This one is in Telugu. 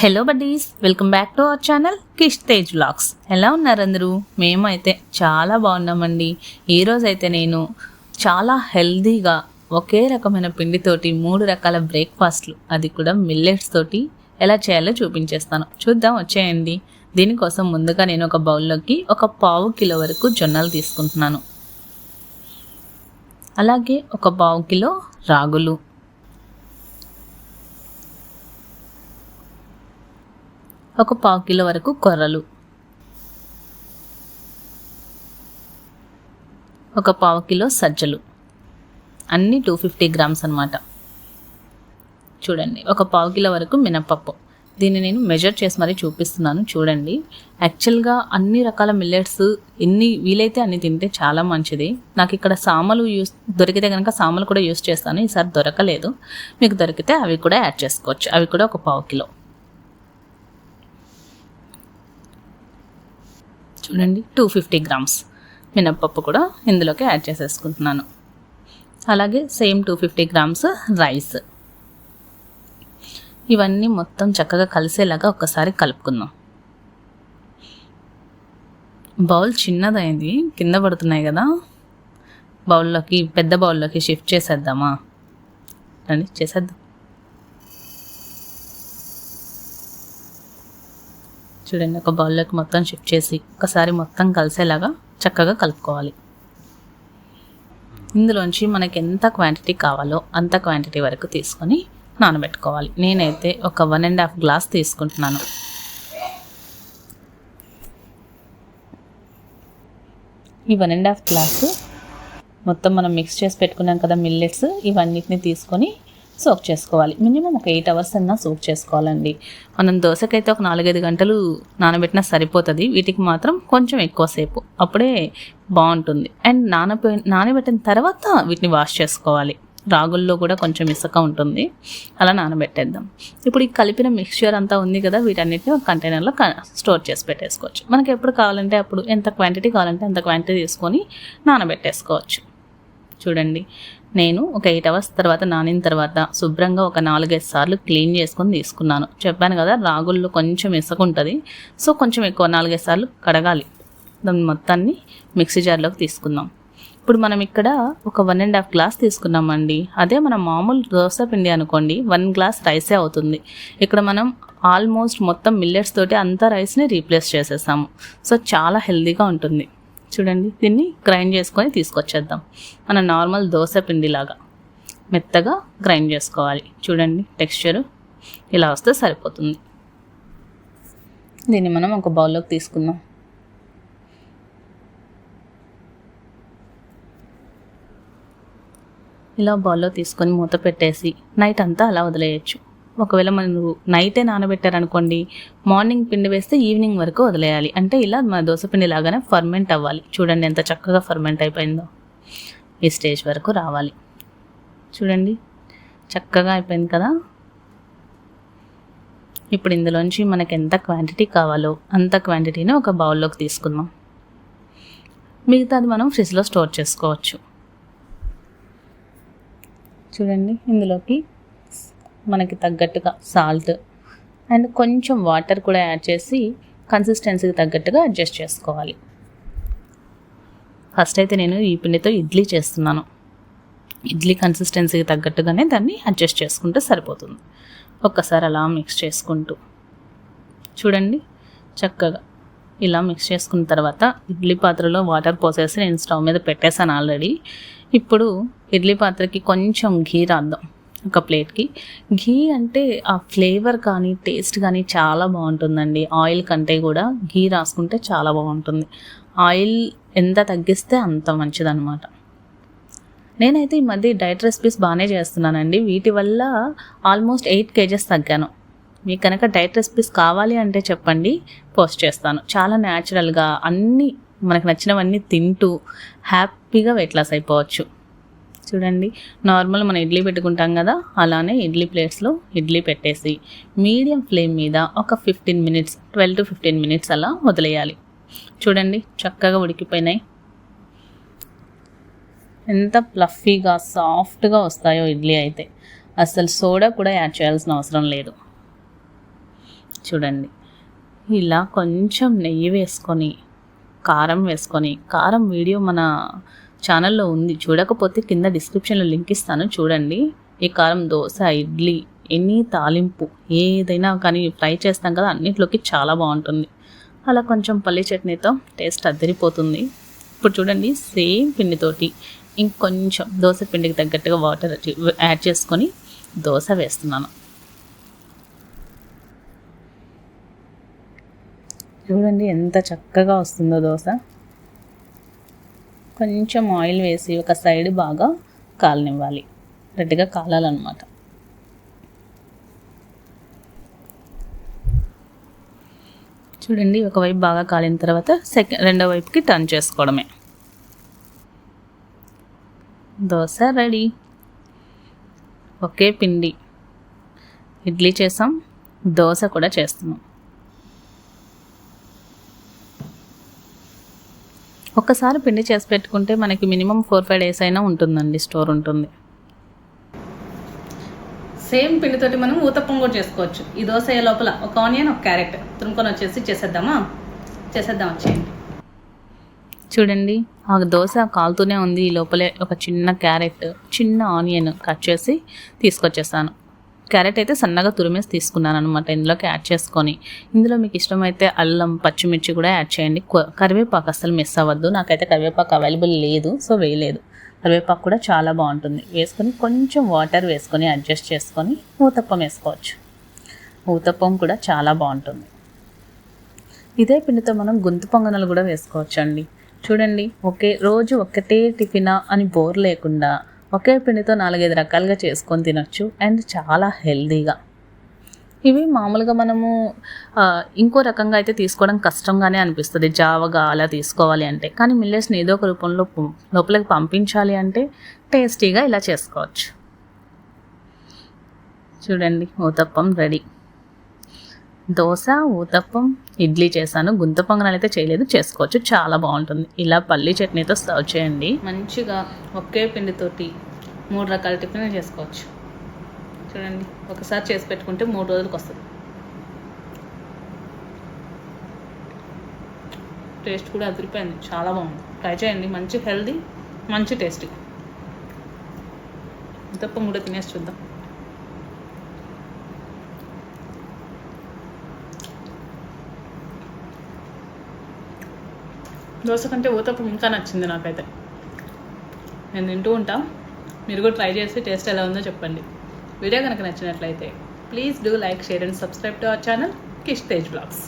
Hello buddies welcome back to our channel Kish Tej vlogs ఎలా ఉన్నారు అందరూ? మేమైతే చాలా బాగున్నామండి. ఈరోజైతే నేను చాలా హెల్దీగా ఒకే రకమైన పిండితోటి మూడు రకాల బ్రేక్ఫాస్ట్లు అది కూడా మిల్లెట్స్ తోటి ఎలా చేయాలో చూపించేస్తాను. చూద్దాం వచ్చేయండి. దీనికోసం ముందుగా నేను ఒక బౌల్లోకి ఒక పావు కిలో వరకు జొన్నలు తీసుకుంటున్నాను. అలాగే ఒక పావు కిలో రాగులు. ఒక పావు కిలో వరకు కొర్రలు. ఒక పావు కిలో సజ్జలు. అన్నీ టూ ఫిఫ్టీ గ్రామ్స్ అనమాట చూడండి ఒక పావు కిలో వరకు మినప్పప్పు. దీన్ని నేను మెజర్ చేసి మరీ చూపిస్తున్నాను చూడండి. యాక్చువల్గా అన్ని రకాల మిల్లెట్స్ ఎన్ని వీలైతే అన్ని తింటే చాలా మంచిది. నాకు ఇక్కడ సామలు యూస్ దొరికితే కనుక సామలు కూడా యూస్ చేస్తాను ఈసారి దొరకలేదు. మీకు దొరికితే అవి కూడా యాడ్ చేసుకోవచ్చు. అవి కూడా ఒక పావు కిలో. చూడండి. టూ ఫిఫ్టీ గ్రామ్స్ మినప్పప్పు కూడా ఇందులోకి యాడ్ చేసేసుకుంటున్నాను. అలాగే same two fifty grams rice ఇవన్నీ మొత్తం చక్కగా కలిసేలాగా ఒక్కసారి కలుపుకుందాం. బౌల్ చిన్నదైంది కింద పడుతున్నాయి కదా. బౌల్లోకి పెద్ద బౌల్లోకి షిఫ్ట్ చేసేద్దామా? రండి చేసేద్దాం. చూడండి ఒక బౌల్లోకి మొత్తం షిఫ్ట్ చేసి ఒకసారి మొత్తం కలిసేలాగా చక్కగా కలుపుకోవాలి. ఇందులోంచి మనకి ఎంత క్వాంటిటీ కావాలో అంత క్వాంటిటీ వరకు తీసుకొని నానబెట్టుకోవాలి. నేనైతే ఒక వన్ అండ్ హాఫ్ గ్లాస్ తీసుకుంటున్నాను. ఈ వన్ అండ్ హాఫ్ గ్లాసు మొత్తం మనం మిక్స్ చేసి పెట్టుకున్నాం కదా మిల్లెట్స్ ఇవన్నిటిని తీసుకొని సోక్ చేసుకోవాలి. మినిమం ఒక ఎయిట్ అవర్స్ అన్నా సోక్ చేసుకోవాలండి. మనం దోశకైతే ఒక నాలుగైదు గంటలు నానబెట్టినా సరిపోతుంది. వీటికి మాత్రం కొంచెం ఎక్కువసేపు అప్పుడే బాగుంటుంది. అండ్ నానబె నానబెట్టిన తర్వాత వీటిని వాష్ చేసుకోవాలి. రాగుల్లో కూడా కొంచెం ఇసుక ఉంటుంది. అలా నానబెట్టేద్దాం. ఇప్పుడు ఈ కలిపిన మిక్స్చర్ అంతా ఉంది కదా వీటన్నిటిని ఒక కంటైనర్లో స్టోర్ చేసి పెట్టేసుకోవచ్చు. మనకి ఎప్పుడు కావాలంటే అప్పుడు ఎంత క్వాంటిటీ కావాలంటే అంత క్వాంటిటీ తీసుకొని నానబెట్టేసుకోవచ్చు. చూడండి. నేను ఒక ఎయిట్ అవర్స్ తర్వాత నానిన తర్వాత శుభ్రంగా ఒక నాలుగైదు సార్లు క్లీన్ చేసుకొని తీసుకున్నాను. చెప్పాను కదా రాగుల్లో కొంచెం ఇసుకుంటుంది. సో కొంచెం ఎక్కువ నాలుగైదు సార్లు కడగాలి. దాని మొత్తాన్ని మిక్సీ జార్లోకి తీసుకుందాం. ఇప్పుడు మనం ఇక్కడ ఒక వన్ అండ్ హాఫ్ గ్లాస్ తీసుకున్నామండి. అదే మనం మామూలు దోశ పిండి అనుకోండి వన్ గ్లాస్ రైసే అవుతుంది. ఇక్కడ మనం ఆల్మోస్ట్ మొత్తం మిల్లెట్స్ తోటి అంతా రైస్ని రీప్లేస్ చేసేసాము. సో చాలా హెల్దీగా ఉంటుంది. చూడండి దీన్ని గ్రైండ్ చేసుకొని తీసుకొచ్చేద్దాం. మన నార్మల్ దోశ పిండిలాగా మెత్తగా గ్రైండ్ చేసుకోవాలి. చూడండి టెక్స్చరు ఇలా వస్తే సరిపోతుంది. దీన్ని మనం ఒక బౌల్లోకి తీసుకుందాం. ఇలా బౌల్లో తీసుకొని మూత పెట్టేసి నైట్ అంతా అలా వదిలేయచ్చు. ఒకవేళ మనం నైటే నానబెట్టారనుకోండి మార్నింగ్ పిండి వేస్తే ఈవినింగ్ వరకు వదిలేయాలి. అంటే ఇలా మన దోశ పిండి లాగానే ఫర్మెంట్ అవ్వాలి. చూడండి ఎంత చక్కగా ఫర్మెంట్ అయిపోయిందో. ఈ స్టేజ్ వరకు రావాలి. చూడండి చక్కగా అయిపోయింది కదా? ఇప్పుడు ఇందులోంచి మనకి ఎంత క్వాంటిటీ కావాలో అంత క్వాంటిటీని ఒక బౌల్లోకి తీసుకుందాం. మిగతాది మనం ఫ్రిడ్జ్లో స్టోర్ చేసుకోవచ్చు. చూడండి ఇందులోకి మనకి తగ్గట్టుగా సాల్ట్ అండ్ కొంచెం వాటర్ కూడా యాడ్ చేసి కన్సిస్టెన్సీకి తగ్గట్టుగా అడ్జస్ట్ చేసుకోవాలి. ఫస్ట్ అయితే నేను ఈ పిండితో ఇడ్లీ చేస్తున్నాను. ఇడ్లీ కన్సిస్టెన్సీకి తగ్గట్టుగానే దాన్ని అడ్జస్ట్ చేసుకుంటే సరిపోతుంది. ఒక్కసారి అలా మిక్స్ చేసుకుంటూ. చూడండి చక్కగా ఇలా మిక్స్ చేసుకున్న తర్వాత ఇడ్లీ పాత్రలో వాటర్ పోసేసి నేను స్టవ్ మీద పెట్టేశాను ఆల్రెడీ ఇప్పుడు ఇడ్లీ పాత్రకి కొంచెం ఘీ రాద్దాం. ఒక ప్లేట్కి. ఘీ అంటే ఆ ఫ్లేవర్ కానీ టేస్ట్ కానీ చాలా బాగుంటుందండి. ఆయిల్ కంటే కూడా ఘీ రాసుకుంటే చాలా బాగుంటుంది. ఆయిల్ ఎంత తగ్గిస్తే అంత మంచిదన్నమాట. నేనైతే ఈ మధ్య డైట్ రెసిపీస్ బాగానే చేస్తున్నానండి. వీటి వల్ల ఆల్మోస్ట్ ఎయిట్ కేజెస్ తగ్గాను. మీకు కనుక డైట్ రెసిపీస్ కావాలి అంటే చెప్పండి పోస్ట్ చేస్తాను. చాలా న్యాచురల్గా అన్నీ మనకు నచ్చినవన్నీ తింటూ హ్యాపీగా వెయిట్ లాస్ అయిపోవచ్చు. చూడండి. నార్మల్ మనం ఇడ్లీ పెట్టుకుంటాం కదా అలానే ఇడ్లీ ప్లేట్స్లో ఇడ్లీ పెట్టేసి మీడియం ఫ్లేమ్ మీద ఒక fifteen minutes twelve to fifteen minutes అలా వదిలేయాలి. చూడండి చక్కగా ఉడికిపోయినాయి. ఎంత ప్లఫీగా సాఫ్ట్గా వస్తాయో ఇడ్లీ అయితే. అసలు సోడా కూడా యాడ్ చేయాల్సిన అవసరం లేదు. చూడండి ఇలా కొంచెం నెయ్యి వేసుకొని కారం వేసుకొని కారం వీడియో మన ఛానల్లో ఉంది. చూడకపోతే కింద డిస్క్రిప్షన్లో లింక్ ఇస్తాను. చూడండి. ఈ కారం దోశ ఇడ్లీ ఎన్ని తాలింపు ఏదైనా కానీ ఫ్రై చేస్తాం కదా అన్నింటిలోకి చాలా బాగుంటుంది. అలా కొంచెం పల్లి చట్నీతో టేస్ట్ అద్దరిపోతుంది. ఇప్పుడు చూడండి సేమ్ పిండితోటి ఇంకొంచెం దోశ పిండికి తగ్గట్టుగా వాటర్ యాడ్ చేసుకొని దోశ వేస్తున్నాను. చూడండి ఎంత చక్కగా వస్తుందో దోశ. కొంచెం ఆయిల్ వేసి ఒక సైడ్ బాగా కాలనివ్వాలి. రెడ్గా కాలాలన్నమాట. చూడండి ఒకవైపు బాగా కాలిన తర్వాత సెకండ్ రెండో వైపుకి టర్న్ చేసుకోవడమే. దోశ రెడీ. ఒకే పిండి. ఇడ్లీ చేసాం దోశ కూడా చేస్తున్నాం. ఒక్కసారి పిండి చేసి పెట్టుకుంటే మనకి మినిమం ఫోర్ ఫైవ్ డేస్ అయినా ఉంటుందండి స్టోర్ ఉంటుంది. సేమ్ పిండితోటి మనం ఊతప్పం కూడా చేసుకోవచ్చు. ఈ దోశ లోపల ఒక ఆనియన్ ఒక క్యారెట్ తురుముకొని వచ్చేసి చేసేద్దామా? చేసేద్దాం వచ్చేయండి చూడండి ఆ దోశ కాలుతూనే ఉంది. ఈ లోపలే ఒక చిన్న క్యారెట్ చిన్న ఆనియన్ కట్ చేసి తీసుకొచ్చేసాను క్యారెట్ అయితే సన్నగా తురిమేసి తీసుకున్నాను అనమాట ఇందులోకి యాడ్ చేసుకొని. ఇందులో మీకు ఇష్టమైతే అల్లం పచ్చిమిర్చి కూడా యాడ్ చేయండి. కరివేపాకు అసలు మిస్ అవ్వద్దు. నాకైతే కరివేపాకు అవైలబుల్ లేదు సో వేయలేదు. కరివేపాకు కూడా చాలా బాగుంటుంది. వేసుకొని కొంచెం వాటర్ వేసుకొని అడ్జస్ట్ చేసుకొని ఊతప్పం వేసుకోవచ్చు. ఊతప్పం కూడా చాలా బాగుంటుంది. ఇదే పిండితో మనం గొంతు పొంగనలు కూడా వేసుకోవచ్చండి. చూడండి ఒకే రోజు ఒకటే టిఫినా అని బోర్ లేకుండా ఒకే పిండితో నాలుగైదు రకాలుగా చేసుకొని తినొచ్చు అండ్ చాలా హెల్దీగా. ఇవి మామూలుగా మనము ఇంకో రకంగా అయితే తీసుకోవడం కష్టంగానే అనిపిస్తుంది. జావగా అలా తీసుకోవాలి అంటే. కానీ మిల్లెట్స్ని ఏదో ఒక రూపంలో లోపలికి పంపించాలి అంటే టేస్టీగా ఇలా చేసుకోవచ్చు. చూడండి ఊతప్పం రెడీ. దోశ ఊతప్పం ఇడ్లీ చేశాను. గుంత పొంగనాలు అయితే చేయలేదు. చేసుకోవచ్చు. చాలా బాగుంటుంది. ఇలా పల్లీ చట్నీతో సర్వ్ చేయండి. మంచిగా ఒకే పిండితోటి మూడు రకాల టిఫిన్ చేసుకోవచ్చు. చూడండి. ఒకసారి చేసి పెట్టుకుంటే మూడు రోజులకు వస్తుంది. టేస్ట్ కూడా అదిరిపోయింది. చాలా బాగుంది. ట్రై చేయండి. మంచి హెల్దీ మంచి టేస్టీ. తప్ప కూడా తినేసి చూద్దాం. దోశ కంటే ఊతప్పం ఇంకా నచ్చింది నాకైతే. నేను తింటూ ఉంటా. మీరు కూడా ట్రై చేసి టేస్ట్ ఎలా ఉందో చెప్పండి. వీడియో కనుక నచ్చినట్లయితే please do like share and subscribe to our channel Kish Tej blogs.